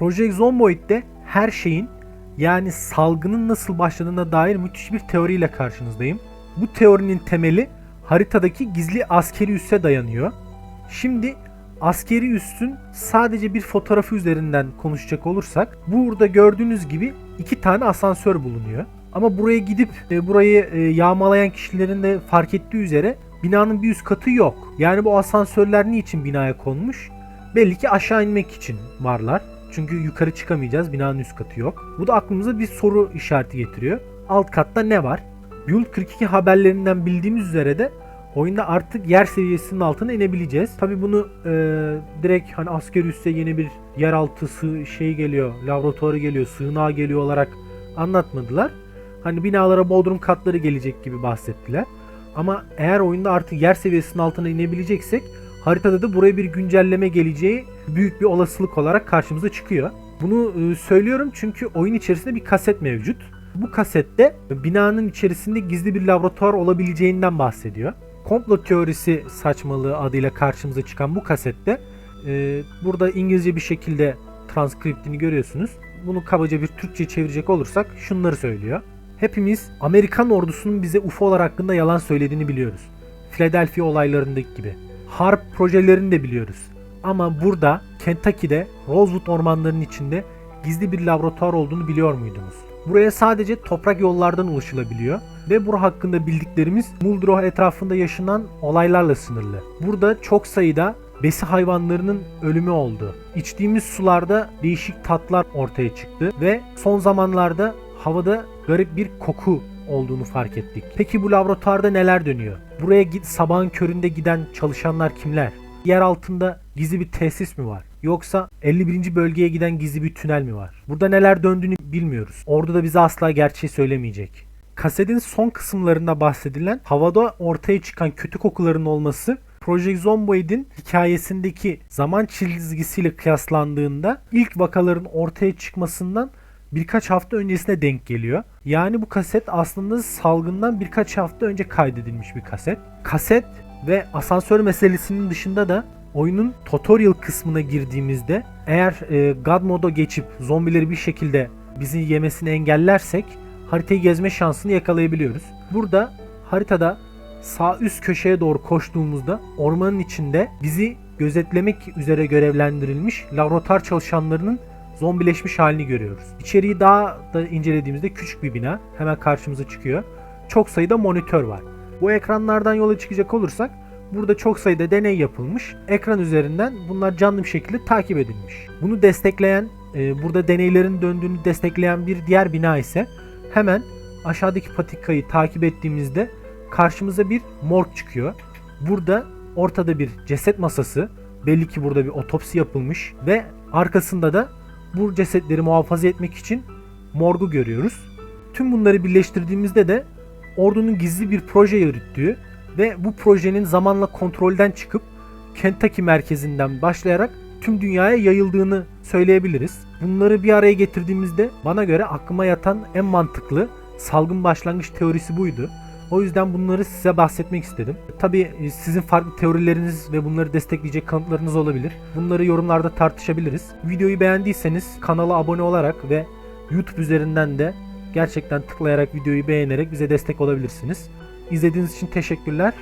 Project Zomboid'de her şeyin yani salgının nasıl başladığına dair müthiş bir teoriyle karşınızdayım. Bu teorinin temeli haritadaki gizli askeri üsse dayanıyor. Şimdi askeri üssün sadece bir fotoğrafı üzerinden konuşacak olursak burada gördüğünüz gibi iki tane asansör bulunuyor. Ama buraya gidip e, burayı e, yağmalayan kişilerin de fark ettiği üzere binanın bir üst katı yok. Yani bu asansörler niçin binaya konmuş? Belli ki aşağı inmek için varlar. Çünkü yukarı çıkamayacağız. Binanın üst katı yok. Bu da aklımıza bir soru işareti getiriyor. Alt katta ne var? Build 42 haberlerinden bildiğimiz üzere de oyunda artık yer seviyesinin altına inebileceğiz. Tabi bunu e, direkt hani asker üsse yeni bir yeraltı şey geliyor, laboratuvarı geliyor, sığınağı geliyor olarak anlatmadılar. Hani binalara bodrum katları gelecek gibi bahsettiler. Ama eğer oyunda artık yer seviyesinin altına inebileceksek haritada da buraya bir güncelleme geleceği büyük bir olasılık olarak karşımıza çıkıyor. Bunu e, söylüyorum çünkü oyun içerisinde bir kaset mevcut. Bu kasette binanın içerisinde gizli bir laboratuvar olabileceğinden bahsediyor. Komplo teorisi saçmalığı adıyla karşımıza çıkan bu kasette e, burada İngilizce bir şekilde transkriptini görüyorsunuz. Bunu kabaca bir Türkçe çevirecek olursak şunları söylüyor. Hepimiz Amerikan ordusunun bize UFO'lar hakkında yalan söylediğini biliyoruz. Philadelphia olaylarındaki gibi. Harp projelerini de biliyoruz. Ama burada Kentucky'de Rosewood ormanlarının içinde gizli bir laboratuvar olduğunu biliyor muydunuz? Buraya sadece toprak yollardan ulaşılabiliyor ve bura hakkında bildiklerimiz Muldrow etrafında yaşanan olaylarla sınırlı. Burada çok sayıda besi hayvanlarının ölümü oldu. İçtiğimiz sularda değişik tatlar ortaya çıktı ve son zamanlarda havada garip bir koku olduğunu fark ettik. Peki bu laboratuvarda neler dönüyor? Buraya sabahın köründe giden çalışanlar kimler? Yer altında gizli bir tesis mi var? Yoksa 51. bölgeye giden gizli bir tünel mi var? Burada neler döndüğünü bilmiyoruz. Orada da bize asla gerçeği söylemeyecek. Kasetin son kısımlarında bahsedilen havada ortaya çıkan kötü kokuların olması Project Zomboid'in hikayesindeki zaman çizgisiyle kıyaslandığında ilk vakaların ortaya çıkmasından birkaç hafta öncesine denk geliyor. Yani bu kaset aslında salgından birkaç hafta önce kaydedilmiş bir kaset. Kaset ve asansör meselesinin dışında da oyunun tutorial kısmına girdiğimizde eğer e, God moda geçip zombileri bir şekilde bizi yemesini engellersek haritayı gezme şansını yakalayabiliyoruz. Burada haritada sağ üst köşeye doğru koştuğumuzda ormanın içinde bizi gözetlemek üzere görevlendirilmiş laboratuvar çalışanlarının zombileşmiş halini görüyoruz. İçeriği daha da incelediğimizde küçük bir bina hemen karşımıza çıkıyor. Çok sayıda monitör var. Bu ekranlardan yola çıkacak olursak burada çok sayıda deney yapılmış. Ekran üzerinden bunlar canlı bir şekilde takip edilmiş. Bunu destekleyen, e, burada deneylerin döndüğünü destekleyen bir diğer bina ise hemen aşağıdaki patikayı takip ettiğimizde karşımıza bir morg çıkıyor. Burada ortada bir ceset masası. Belli ki burada bir otopsi yapılmış ve arkasında da bu cesetleri muhafaza etmek için morgu görüyoruz. Tüm bunları birleştirdiğimizde de ordunun gizli bir proje yürüttüğü ve bu projenin zamanla kontrolden çıkıp Kentucky merkezinden başlayarak tüm dünyaya yayıldığını söyleyebiliriz. Bunları bir araya getirdiğimizde bana göre aklıma yatan en mantıklı salgın başlangıç teorisi buydu. O yüzden bunları size bahsetmek istedim. Tabii sizin farklı teorileriniz ve bunları destekleyecek kanıtlarınız olabilir. Bunları yorumlarda tartışabiliriz. Videoyu beğendiyseniz kanala abone olarak ve YouTube üzerinden de gerçekten tıklayarak videoyu beğenerek bize destek olabilirsiniz. İzlediğiniz için teşekkürler.